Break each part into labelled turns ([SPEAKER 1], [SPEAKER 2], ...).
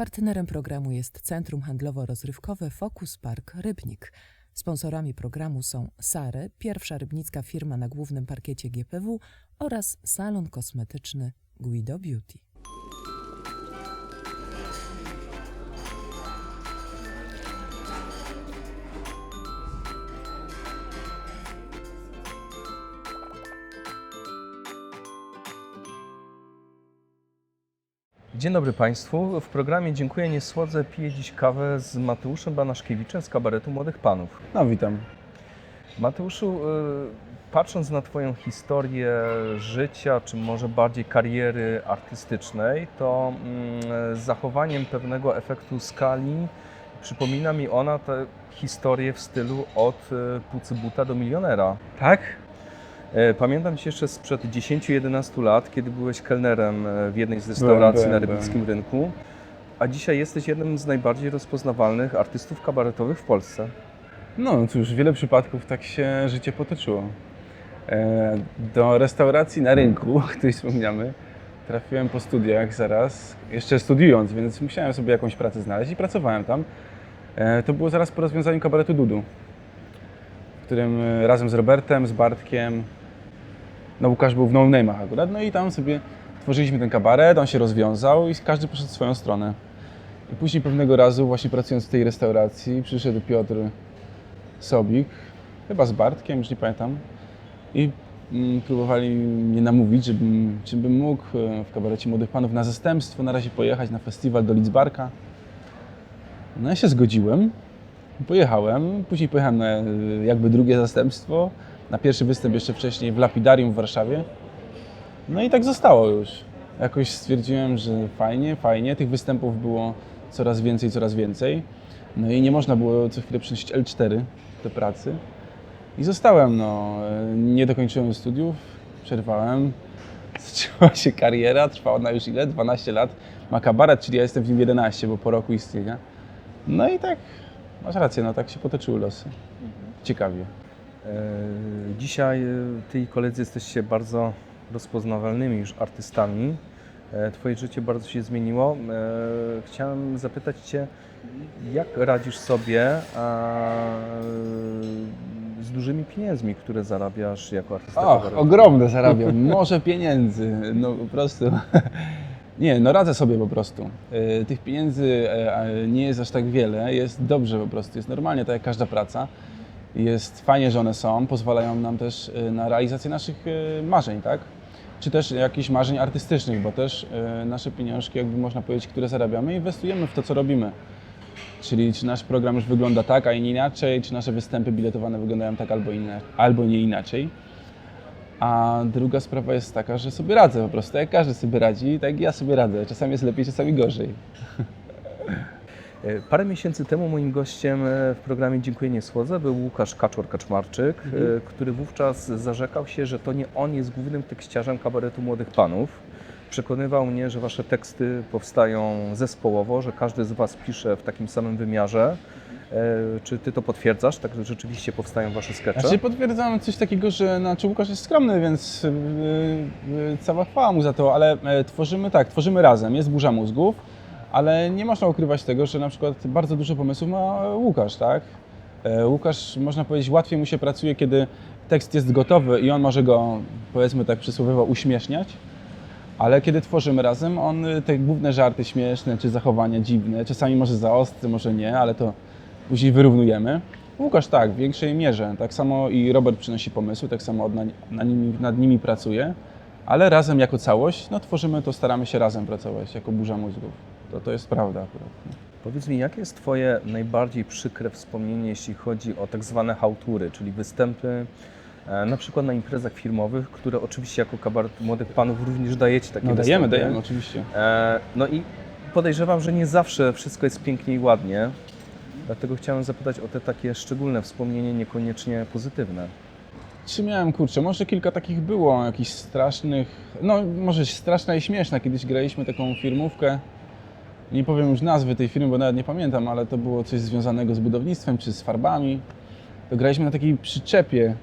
[SPEAKER 1] Partnerem programu jest Centrum Handlowo-Rozrywkowe Focus Park Rybnik. Sponsorami programu są Sare, pierwsza rybnicka firma na głównym parkiecie GPW oraz salon kosmetyczny Guido Beauty.
[SPEAKER 2] Dzień dobry Państwu. W programie Dziękuję Nie Słodzę piję dziś kawę z Mateuszem Banaszkiewiczem z kabaretu Młodych Panów.
[SPEAKER 3] No witam.
[SPEAKER 2] Mateuszu, y, patrząc na Twoją historię życia, czy może bardziej kariery artystycznej, to mm, z zachowaniem pewnego efektu skali przypomina mi ona tę historię w stylu od y, pucybuta do milionera.
[SPEAKER 3] Tak?
[SPEAKER 2] E, Pamiętam Cię jeszcze sprzed 10-11 lat, kiedy byłeś kelnerem e, w jednej z restauracji
[SPEAKER 3] byłem,
[SPEAKER 2] na rybnickim rynku, a dzisiaj jesteś jednym z najbardziej rozpoznawalnych artystów kabaretowych w Polsce.
[SPEAKER 3] No cóż, wiele przypadków tak się życie potoczyło. E, Do restauracji na rynku, o której wspomniamy, trafiłem po studiach zaraz, jeszcze studiując, więc musiałem sobie jakąś pracę znaleźć i pracowałem tam. To było zaraz po rozwiązaniu kabaretu Dudu, w którym razem z Robertem, z Bartkiem, no Łukasz był w No Name'ach akurat, no i tam sobie tworzyliśmy ten kabaret, on się rozwiązał i każdy poszedł w swoją stronę. I później pewnego razu, właśnie pracując w tej restauracji, przyszedł Piotr Sobik, chyba z Bartkiem, już nie pamiętam, i mm, próbowali mnie namówić, żebym, czy bym mógł e, w kabarecie Młodych Panów na zastępstwo na razie pojechać na festiwal do Lidzbarka. No ja się zgodziłem, pojechałem, później pojechałem na e, jakby drugie zastępstwo, na pierwszy występ jeszcze wcześniej w Lapidarium w Warszawie. No i tak zostało już. Jakoś stwierdziłem, że fajnie, fajnie, tych występów było coraz więcej, coraz więcej. No i nie można było co chwilę przynosić L4 do pracy. I zostałem, no. Nie dokończyłem studiów, przerwałem. Zaczęła się kariera, trwała ona już ile? 12 lat. Ma kabaret, czyli ja jestem w nim 11, bo po roku istnienia. No i tak, masz rację, no tak się potoczyły losy. Ciekawie.
[SPEAKER 2] E, Dzisiaj e, Ty i koledzy jesteście bardzo rozpoznawalnymi już artystami. E, Twoje życie bardzo się zmieniło. Chciałem zapytać Cię, jak radzisz sobie z dużymi pieniędzmi, które zarabiasz jako artysta
[SPEAKER 3] Och, ogromne zarabiam, morze pieniędzy, no po prostu. Nie, no radzę sobie po prostu. Tych pieniędzy nie jest aż tak wiele, jest dobrze po prostu, jest normalnie, tak jak każda praca. Jest fajnie, że one są, pozwalają nam też y, na realizację naszych y, marzeń, tak? Czy też jakichś marzeń artystycznych, bo też y, nasze pieniążki, jakby można powiedzieć, które zarabiamy, inwestujemy w to, co robimy. Czyli czy nasz program już wygląda tak, a nie inaczej, czy nasze występy biletowane wyglądają tak albo, inna, albo nie inaczej. A druga sprawa jest taka, że sobie radzę po prostu, jak każdy sobie radzi, tak ja sobie radzę. Czasami jest lepiej, czasami gorzej.
[SPEAKER 2] E, Parę miesięcy temu moim gościem e, w programie Dziękuję Nie Słodzę był Łukasz Kaczor-Kaczmarczyk, e, który wówczas zarzekał się, że to nie on jest głównym tekściarzem kabaretu Młodych Panów. Przekonywał mnie, że wasze teksty powstają zespołowo, że każdy z was pisze w takim samym wymiarze. Czy ty to potwierdzasz, tak że rzeczywiście powstają wasze skecze?
[SPEAKER 3] Znaczy potwierdzam coś takiego, że znaczy Łukasz jest skromny, więc cała chwała mu za to, ale tworzymy tak, tworzymy razem, jest burza mózgów, ale nie można ukrywać tego, że na przykład bardzo dużo pomysłów ma Łukasz, tak? E, Łukasz, można powiedzieć, łatwiej mu się pracuje, kiedy tekst jest gotowy i on może go, powiedzmy tak przysłowiowo, uśmieszniać, ale kiedy tworzymy razem, on y, te główne żarty śmieszne czy zachowania dziwne, czasami może za ostre, może nie, ale to później wyrównujemy. Łukasz tak, w większej mierze. Tak samo i Robert przynosi pomysły, tak samo od- na, na nimi, nad nimi pracuje, ale razem jako całość, no tworzymy to, staramy się razem pracować, jako burza mózgów. To, to jest prawda akurat.
[SPEAKER 2] Powiedz mi, jakie jest Twoje najbardziej przykre wspomnienie, jeśli chodzi o tak zwane hałtury, czyli występy e, na przykład na imprezach firmowych, które oczywiście jako kabaret Młodych Panów również dajecie takie
[SPEAKER 3] No dajemy,
[SPEAKER 2] występy.
[SPEAKER 3] dajemy oczywiście.
[SPEAKER 2] E, No i podejrzewam, że nie zawsze wszystko jest pięknie i ładnie, dlatego chciałem zapytać o te takie szczególne wspomnienie, niekoniecznie pozytywne.
[SPEAKER 3] Czy miałem, kurczę, może kilka takich było, jakichś strasznych, no może straszna i śmieszna. Kiedyś graliśmy taką firmówkę, nie powiem już nazwy tej firmy, bo nawet nie pamiętam, ale to było coś związanego z budownictwem czy z farbami. To graliśmy na takiej przyczepie.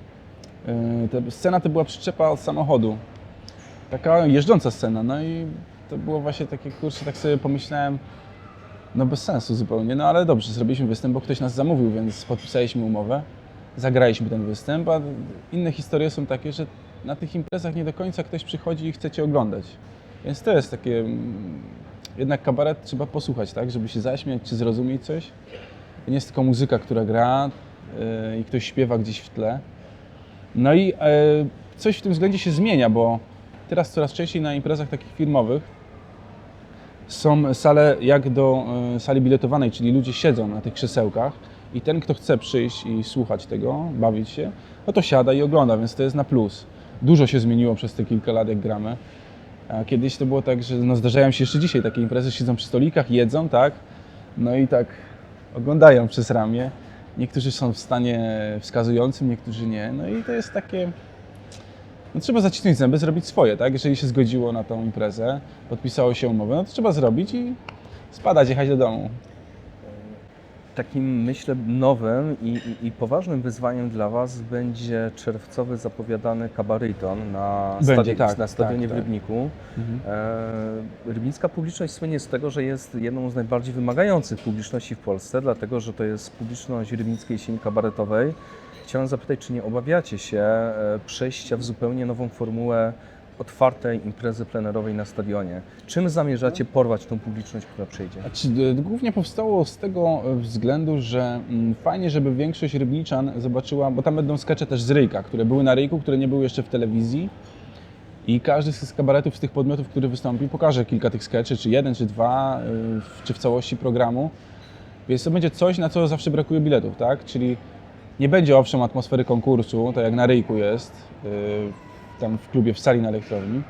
[SPEAKER 3] Ta scena to była przyczepa od samochodu. Taka jeżdżąca scena, no i to było właśnie takie, kurczę, tak sobie pomyślałem, No bez sensu zupełnie, no ale dobrze, zrobiliśmy występ, bo ktoś nas zamówił, więc podpisaliśmy umowę, zagraliśmy ten występ, a inne historie są takie, że na tych imprezach nie do końca ktoś przychodzi i chce Cię oglądać. Więc to jest takie, mm, jednak kabaret trzeba posłuchać, tak, żeby się zaśmiać czy zrozumieć coś. Nie jest tylko muzyka, która gra yy, i ktoś śpiewa gdzieś w tle. No i e, coś w tym względzie się zmienia, bo teraz coraz częściej na imprezach takich firmowych są sale jak do e, sali biletowanej, czyli ludzie siedzą na tych krzesełkach i ten, kto chce przyjść i słuchać tego, bawić się, no to siada i ogląda, więc to jest na plus. Dużo się zmieniło przez te kilka lat, jak gramy. A kiedyś to było tak, że no zdarzają się jeszcze dzisiaj takie imprezy, siedzą przy stolikach, jedzą, tak? No i tak oglądają przez ramię. Niektórzy są w stanie wskazującym, niektórzy nie. No i to jest takie... No trzeba zacisnąć zęby, zrobić swoje, tak? Jeżeli się zgodziło na tą imprezę, podpisało się umowę, no to trzeba zrobić i spadać, jechać do domu.
[SPEAKER 2] Takim, myślę, nowym i, i, i poważnym wyzwaniem dla Was będzie czerwcowy zapowiadany kabaryton na,
[SPEAKER 3] Będzie,
[SPEAKER 2] stadi-
[SPEAKER 3] tak,
[SPEAKER 2] na stadionie
[SPEAKER 3] tak,
[SPEAKER 2] w
[SPEAKER 3] tak.
[SPEAKER 2] Rybniku. E, rybnicka publiczność słynie z tego, że jest jedną z najbardziej wymagających publiczności w Polsce, dlatego że to jest publiczność Rybnickiej Sieni Kabaretowej. Chciałem zapytać, czy nie obawiacie się e, przejścia w zupełnie nową formułę otwartej imprezy plenerowej na stadionie? Czym zamierzacie porwać tą publiczność, która przyjdzie?
[SPEAKER 3] E, głównie powstało z tego e, względu, że mm, fajnie, żeby większość rybniczan zobaczyła, bo tam będą skecze też z Ryjka, które były na Ryjku, które nie były jeszcze w telewizji. I każdy z kabaretów, z tych podmiotów, który wystąpi, pokaże kilka tych skeczy, czy jeden, czy dwa, w- czy w całości programu. Więc to będzie coś, na co zawsze brakuje biletów, tak? Czyli nie będzie owszem atmosfery konkursu, tak jak na Ryjku jest, tam w klubie w sali na elektrowni,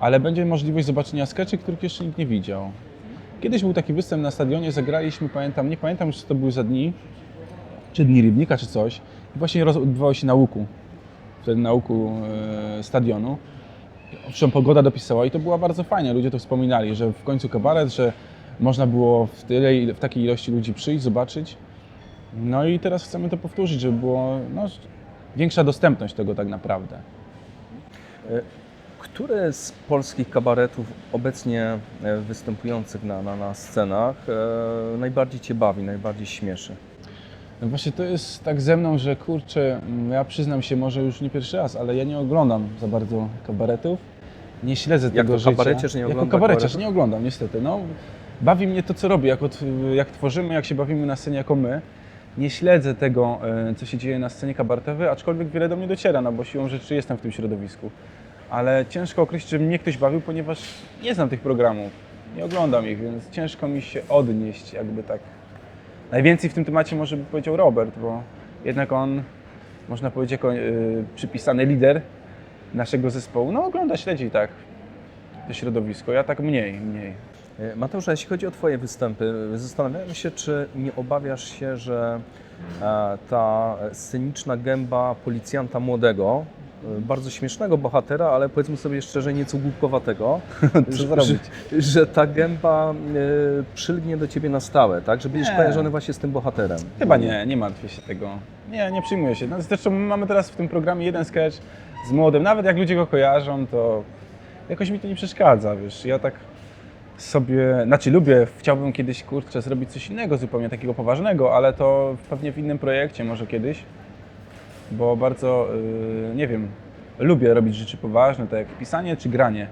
[SPEAKER 3] ale będzie możliwość zobaczenia skeczy, których jeszcze nikt nie widział. Kiedyś był taki występ na stadionie, zagraliśmy, pamiętam, nie pamiętam już co to były za dni, czy dni Rybnika, czy coś. I właśnie odbywało się na łuku, wtedy na łuku e, stadionu. Owszem, pogoda dopisała i to było bardzo fajnie. Ludzie to wspominali, że w końcu kabaret, że można było w, tyle, w takiej ilości ludzi przyjść, zobaczyć. No i teraz chcemy to powtórzyć, żeby było no, większa dostępność tego tak naprawdę.
[SPEAKER 2] Które z polskich kabaretów obecnie e, występujących na, na, na scenach e, najbardziej Cię bawi, najbardziej śmieszy?
[SPEAKER 3] No właśnie to jest tak ze mną, że kurczę, mm, ja przyznam się może już nie pierwszy raz, ale ja nie oglądam za bardzo kabaretów. Nie śledzę tego
[SPEAKER 2] to
[SPEAKER 3] życia.
[SPEAKER 2] kabareciarz nie
[SPEAKER 3] Jako
[SPEAKER 2] ogląda
[SPEAKER 3] kabareciarz
[SPEAKER 2] kabaretów?
[SPEAKER 3] nie oglądam niestety. No, bawi mnie to, co robię, jak, jak tworzymy, jak się bawimy na scenie jako my. Nie śledzę tego, e, co się dzieje na scenie kabaretowej, aczkolwiek wiele do mnie dociera, no bo siłą rzeczy jestem w tym środowisku. Ale ciężko określić, żeby mnie ktoś bawił, ponieważ nie znam tych programów, nie oglądam ich, więc ciężko mi się odnieść jakby tak Najwięcej w tym temacie może by powiedział Robert, bo jednak on, można powiedzieć, jako y, przypisany lider naszego zespołu, no ogląda, śledzi tak to środowisko. Ja tak mniej, mniej.
[SPEAKER 2] E, Mateusz, a jeśli chodzi o Twoje występy, zastanawiałem się, czy nie obawiasz się, że e, ta sceniczna gęba policjanta młodego, e, bardzo śmiesznego bohatera, ale powiedzmy sobie szczerze, nieco głupkowatego, że, że, że ta gęba przylgnie do Ciebie na stałe, tak? Że będziesz
[SPEAKER 3] Nie.
[SPEAKER 2] kojarzony właśnie z tym bohaterem.
[SPEAKER 3] Chyba nie, nie martwię się tego. Nie, nie przyjmuję się. No, zresztą mamy teraz w tym programie jeden sketch z młodym. Nawet jak ludzie go kojarzą, to jakoś mi to nie przeszkadza, wiesz. Ja tak sobie, znaczy lubię, chciałbym kiedyś, kurczę, zrobić coś innego zupełnie takiego poważnego, ale to pewnie w innym projekcie może kiedyś, bo bardzo, yy, nie wiem, lubię robić rzeczy poważne, tak jak pisanie czy granie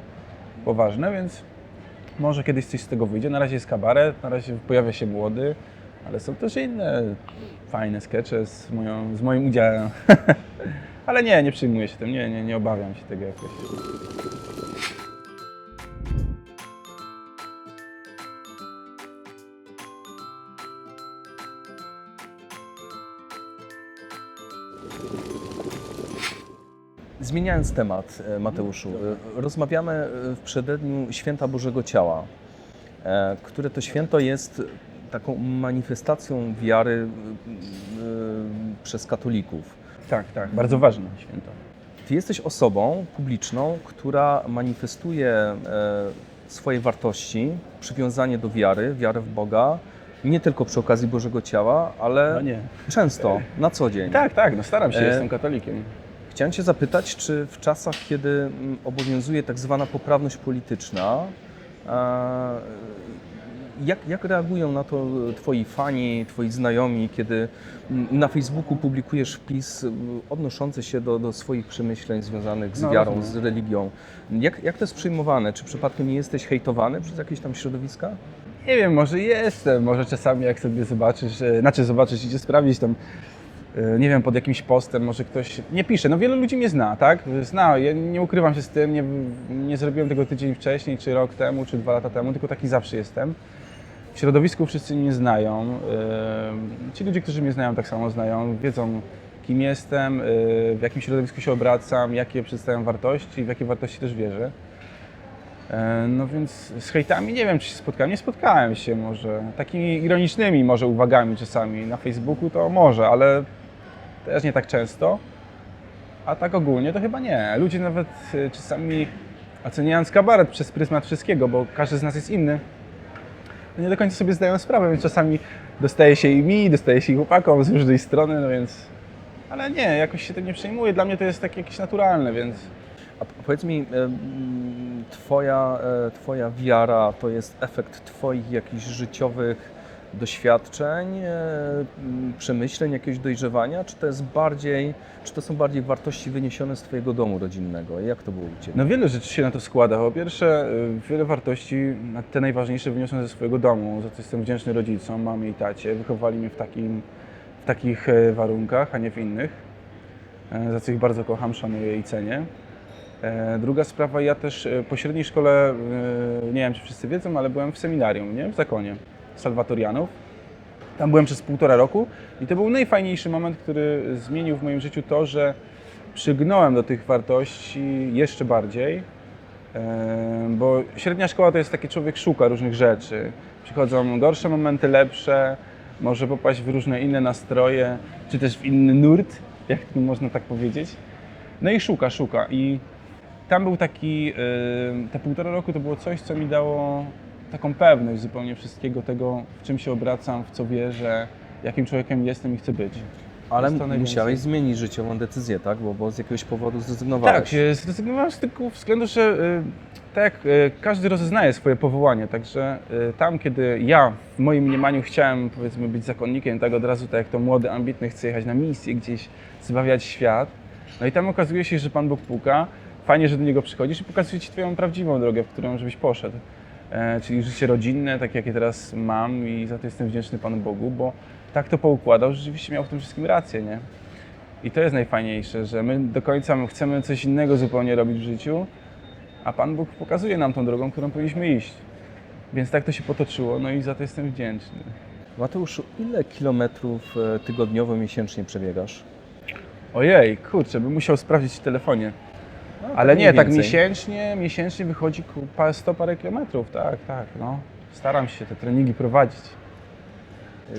[SPEAKER 3] poważne, więc może kiedyś coś z tego wyjdzie. Na razie jest kabaret, na razie pojawia się młody, ale są też inne fajne skecze z, moją, z moim udziałem. ale nie, nie przyjmuję się tym, nie, nie, nie obawiam się tego jakoś.
[SPEAKER 2] Zmieniając temat, e, Mateuszu, e, rozmawiamy e, w przededniu Święta Bożego Ciała, które to święto jest taką manifestacją wiary przez katolików.
[SPEAKER 3] Tak, tak, bardzo ważne święto.
[SPEAKER 2] Ty jesteś osobą publiczną, która manifestuje swoje wartości, przywiązanie do wiary, wiarę w Boga, nie tylko przy okazji Bożego Ciała, ale
[SPEAKER 3] No
[SPEAKER 2] często, na co dzień.
[SPEAKER 3] Tak, tak, no staram się, jestem katolikiem.
[SPEAKER 2] Chciałem Cię zapytać, czy w czasach, kiedy mm, obowiązuje tak zwana poprawność polityczna, e, Jak, jak reagują na to twoi fani, twoi znajomi, kiedy mm, na Facebooku publikujesz wpis odnoszący się do, do swoich przemyśleń związanych z
[SPEAKER 3] No,
[SPEAKER 2] wiarą, z religią? Jak, jak to jest przyjmowane? Czy przypadkiem nie jesteś hejtowany przez jakieś tam środowiska?
[SPEAKER 3] Nie wiem, może jestem, może czasami jak sobie zobaczysz, e, znaczy zobaczysz, idzie sprawdzić tam, e, nie wiem, pod jakimś postem, może ktoś nie pisze. No wielu ludzi mnie zna, tak? Zna, ja nie ukrywam się z tym, nie, nie zrobiłem tego tydzień wcześniej, czy rok temu, czy dwa lata temu, tylko taki zawsze jestem. W środowisku wszyscy mnie znają. e, Ci ludzie, którzy mnie znają, tak samo znają, wiedzą kim jestem, e, w jakim środowisku się obracam, jakie przedstawiam wartości, w jakie wartości też wierzę. No więc z hejtami nie wiem, czy się spotkałem. Nie spotkałem się może. Takimi ironicznymi może uwagami czasami na Facebooku to może, ale też nie tak często. A tak ogólnie to chyba nie. Ludzie nawet e, czasami oceniając kabaret przez pryzmat wszystkiego, bo każdy z nas jest inny, to nie do końca sobie zdają sprawę, więc czasami dostaje się i mi, dostaje się i chłopakom z różnej strony, no więc... Ale nie, jakoś się tym nie przejmuję. Dla mnie to jest takie jakieś naturalne, więc...
[SPEAKER 2] A powiedz mi, twoja, e, twoja wiara to jest efekt Twoich jakichś życiowych doświadczeń, e, przemyśleń, jakiegoś dojrzewania, czy to jest bardziej, czy to są bardziej wartości wyniesione z Twojego domu rodzinnego? Jak to było u Ciebie?
[SPEAKER 3] No wiele rzeczy się na to składa. Po pierwsze, y, wiele wartości, te najważniejsze wyniosłem ze swojego domu, za co jestem wdzięczny rodzicom, mamie i tacie. Wychowali mnie w, takim, w takich e, warunkach, a nie w innych, e, za co ich bardzo kocham, szanuję i cenię. E, Druga sprawa, ja też e, po średniej szkole, e, nie wiem czy wszyscy wiedzą, ale byłem w seminarium, nie? w Zakonie, Salwatorianów. Tam byłem przez półtora roku i to był najfajniejszy moment, który zmienił w moim życiu to, że przygnąłem do tych wartości jeszcze bardziej, bo średnia szkoła to jest taki człowiek szuka różnych rzeczy. Przychodzą gorsze momenty, lepsze, może popaść w różne inne nastroje, czy też w inny nurt, jak można tak powiedzieć. No i szuka, szuka i tam był taki, te półtora roku to było coś, co mi dało taką pewność zupełnie wszystkiego tego, w czym się obracam, w co wierzę, jakim człowiekiem jestem i chcę być.
[SPEAKER 2] Ale musiałeś zmienić życiową decyzję, tak? Bo, bo z jakiegoś powodu zrezygnowałeś.
[SPEAKER 3] Tak, e, zrezygnowałem z tego względu, że e, tak jak e, każdy rozeznaje swoje powołanie, także tam, kiedy ja w moim mniemaniu chciałem powiedzmy być zakonnikiem, tak od razu tak jak to młody, ambitny chce jechać na misję, gdzieś zbawiać świat, no i tam okazuje się, że Pan Bóg puka, fajnie, że do Niego przychodzisz i pokazuje Ci Twoją prawdziwą drogę, w którą żebyś poszedł. E, czyli życie rodzinne, tak jakie teraz mam i za to jestem wdzięczny Panu Bogu, bo tak to poukładał, że rzeczywiście miał w tym wszystkim rację, nie? I to jest najfajniejsze, że my do końca chcemy coś innego zupełnie robić w życiu, a Pan Bóg pokazuje nam tą drogą, którą powinniśmy iść. Więc tak to się potoczyło, no i za to jestem wdzięczny.
[SPEAKER 2] Mateuszu, ile kilometrów e, tygodniowo, miesięcznie przebiegasz?
[SPEAKER 3] Ojej, kurczę, bym musiał sprawdzić w telefonie.
[SPEAKER 2] No,
[SPEAKER 3] Ale nie, tak
[SPEAKER 2] więcej.
[SPEAKER 3] miesięcznie, miesięcznie wychodzi 100 parę kilometrów, tak, tak, no. Staram się te treningi prowadzić.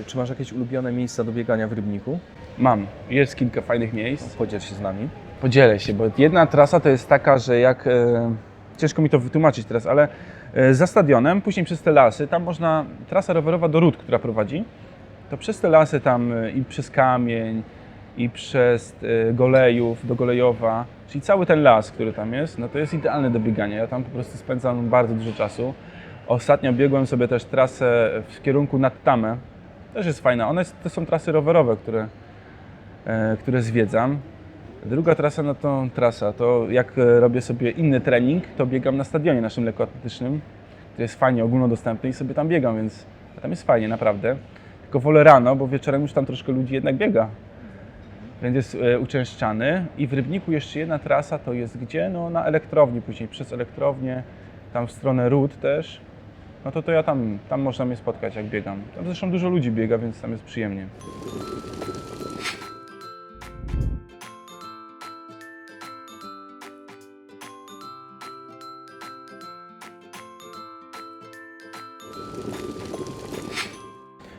[SPEAKER 2] Czy masz jakieś ulubione miejsca do biegania w Rybniku?
[SPEAKER 3] Mam, jest kilka fajnych miejsc.
[SPEAKER 2] Podziel się z nami.
[SPEAKER 3] Podzielę się, bo jedna trasa to jest taka, że jak. E, ciężko mi to wytłumaczyć teraz, ale e, za stadionem, później przez te lasy, tam można. Trasa rowerowa do Ród, która prowadzi, to przez te lasy tam e, i przez kamień, i przez e, Golejów do Golejowa, czyli cały ten las, który tam jest, no to jest idealny do biegania. Ja tam po prostu spędzam bardzo dużo czasu. Ostatnio biegłem sobie też trasę w kierunku nad Tamę. Też jest fajna. One to są trasy rowerowe, które, e, które zwiedzam. Druga trasa, no to trasa, to jak e, robię sobie inny trening, to biegam na stadionie naszym lekkoatletycznym, który jest fajnie ogólnodostępny i sobie tam biegam, więc tam jest fajnie, naprawdę. Tylko wolę rano, bo wieczorem już tam troszkę ludzi jednak biega. Więc jest e, uczęszczany. I w Rybniku jeszcze jedna trasa to jest gdzie? No na elektrowni później, przez elektrownię, tam w stronę Ród też. No to to ja tam, tam można mnie spotkać jak biegam. Tam zresztą dużo ludzi biega, więc tam jest przyjemnie.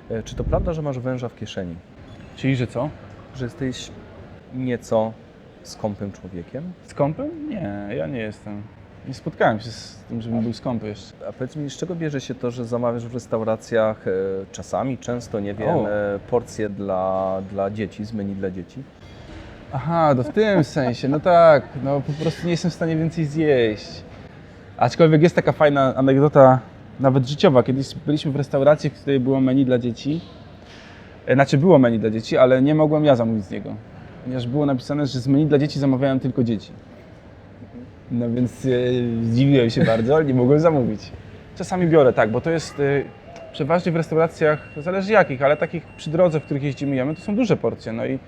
[SPEAKER 2] E, Czy to prawda, że masz węża w kieszeni?
[SPEAKER 3] Czyli, że co?
[SPEAKER 2] Że jesteś nieco skąpym człowiekiem?
[SPEAKER 3] Skąpym? Nie, ja nie jestem. Nie spotkałem się z tym, żebym był skąpy jeszcze.
[SPEAKER 2] A powiedz mi, z czego bierze się to, że zamawiasz w restauracjach e, czasami, często, nie wiem,
[SPEAKER 3] O.
[SPEAKER 2] e, porcje dla, dla dzieci, z menu dla dzieci?
[SPEAKER 3] Aha, to w tym sensie, no tak, no po prostu nie jestem w stanie więcej zjeść. Aczkolwiek jest taka fajna anegdota nawet życiowa. Kiedyś byliśmy w restauracji, w której było menu dla dzieci. E, Znaczy było menu dla dzieci, ale nie mogłem ja zamówić z niego. Ponieważ było napisane, że z menu dla dzieci zamawiałem tylko dzieci. No więc e, zdziwiłem się bardzo, ale nie mogłem zamówić. Czasami biorę, tak, bo to jest e, przeważnie w restauracjach, zależy jakich, ale takich przy drodze, w których jeździmy, jemy, to są duże porcje. No i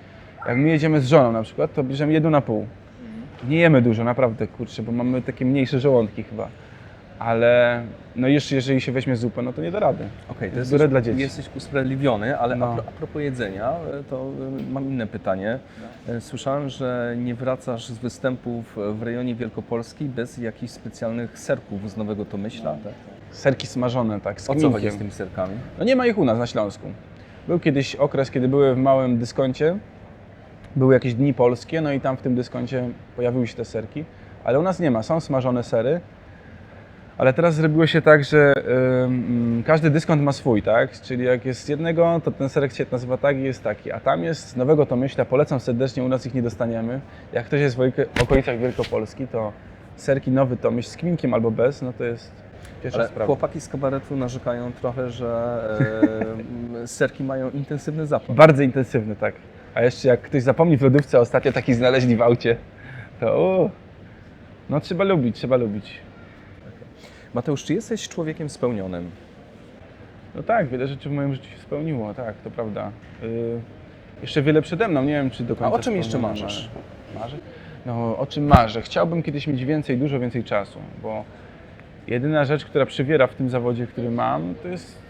[SPEAKER 3] jak my jedziemy z żoną na przykład, to bierzemy jedno na pół. Nie jemy dużo, naprawdę, kurczę, bo mamy takie mniejsze żołądki chyba. Ale no jeszcze jeżeli się weźmie zupę, no to nie da rady.
[SPEAKER 2] Okej, to
[SPEAKER 3] Jest dla dzieci.
[SPEAKER 2] jesteś usprawiedliwiony, ale
[SPEAKER 3] No.
[SPEAKER 2] a, pro, a propos jedzenia, e, to e, mam inne pytanie. E, Słyszałem, że nie wracasz z występów w rejonie Wielkopolski bez jakichś specjalnych serków z Nowego Tomyśla.
[SPEAKER 3] Serki smażone, tak, z
[SPEAKER 2] O co chodzi z tymi serkami?
[SPEAKER 3] No nie ma ich u nas na Śląsku. Był kiedyś okres, kiedy były w małym dyskoncie, były jakieś dni polskie, no i tam w tym dyskoncie pojawiły się te serki, ale u nas nie ma, są smażone sery, ale teraz zrobiło się tak, że ym, każdy dyskont ma swój, tak? Czyli jak jest jednego, to ten serek się nazywa tak i jest taki, a tam jest Nowego Tomyśla, polecam serdecznie, u nas ich nie dostaniemy. Jak ktoś jest w okolicach- Wielkopolski, to serki Nowy Tomyśl z kminkiem albo bez, no to jest pierwsza
[SPEAKER 2] Ale
[SPEAKER 3] sprawa.
[SPEAKER 2] chłopaki z kabaretu narzekają trochę, że m, serki mają intensywny zapach.
[SPEAKER 3] Bardzo intensywny, tak. A jeszcze jak ktoś zapomni w lodówce, ostatnio taki znaleźli w aucie, to o, no trzeba lubić, trzeba lubić.
[SPEAKER 2] Mateusz, czy jesteś człowiekiem spełnionym?
[SPEAKER 3] No tak, wiele rzeczy w moim życiu się spełniło, tak, to prawda. Y, jeszcze wiele przede mną, nie wiem czy do końca
[SPEAKER 2] o czym jeszcze marzysz?
[SPEAKER 3] Marzę? No, o czym marzę? Chciałbym kiedyś mieć więcej, dużo więcej czasu, bo jedyna rzecz, która przywiera w tym zawodzie, który mam, to jest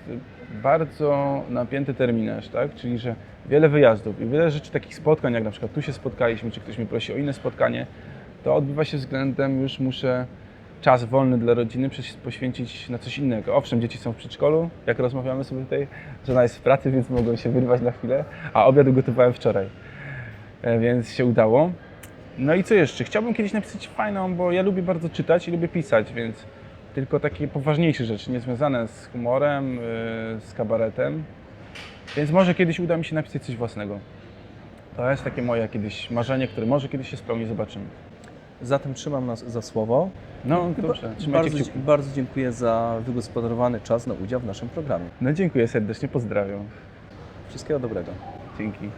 [SPEAKER 3] bardzo napięty terminarz, tak? Czyli, że wiele wyjazdów i wiele rzeczy, takich spotkań, jak na przykład tu się spotkaliśmy, czy ktoś mnie prosi o inne spotkanie, to odbywa się względem, już muszę czas wolny dla rodziny poświęcić na coś innego. Owszem, dzieci są w przedszkolu, jak rozmawiamy sobie tutaj, żona jest w pracy, więc mogą się wyrwać na chwilę, a obiad ugotowałem wczoraj, E, więc się udało. No i co jeszcze? Chciałbym kiedyś napisać fajną, bo ja lubię bardzo czytać i lubię pisać, więc tylko takie poważniejsze rzeczy, niezwiązane z humorem, yy, z kabaretem. Więc może kiedyś uda mi się napisać coś własnego. To jest takie moje kiedyś marzenie, które może kiedyś się spełni, zobaczymy.
[SPEAKER 2] Zatem trzymam nas za słowo.
[SPEAKER 3] No dobrze, trzymajcie
[SPEAKER 2] Bardzo,
[SPEAKER 3] kciuki.
[SPEAKER 2] bardzo dziękuję za wygospodarowany czas na udział w naszym programie.
[SPEAKER 3] No dziękuję serdecznie, pozdrawiam.
[SPEAKER 2] Wszystkiego dobrego.
[SPEAKER 3] Dzięki.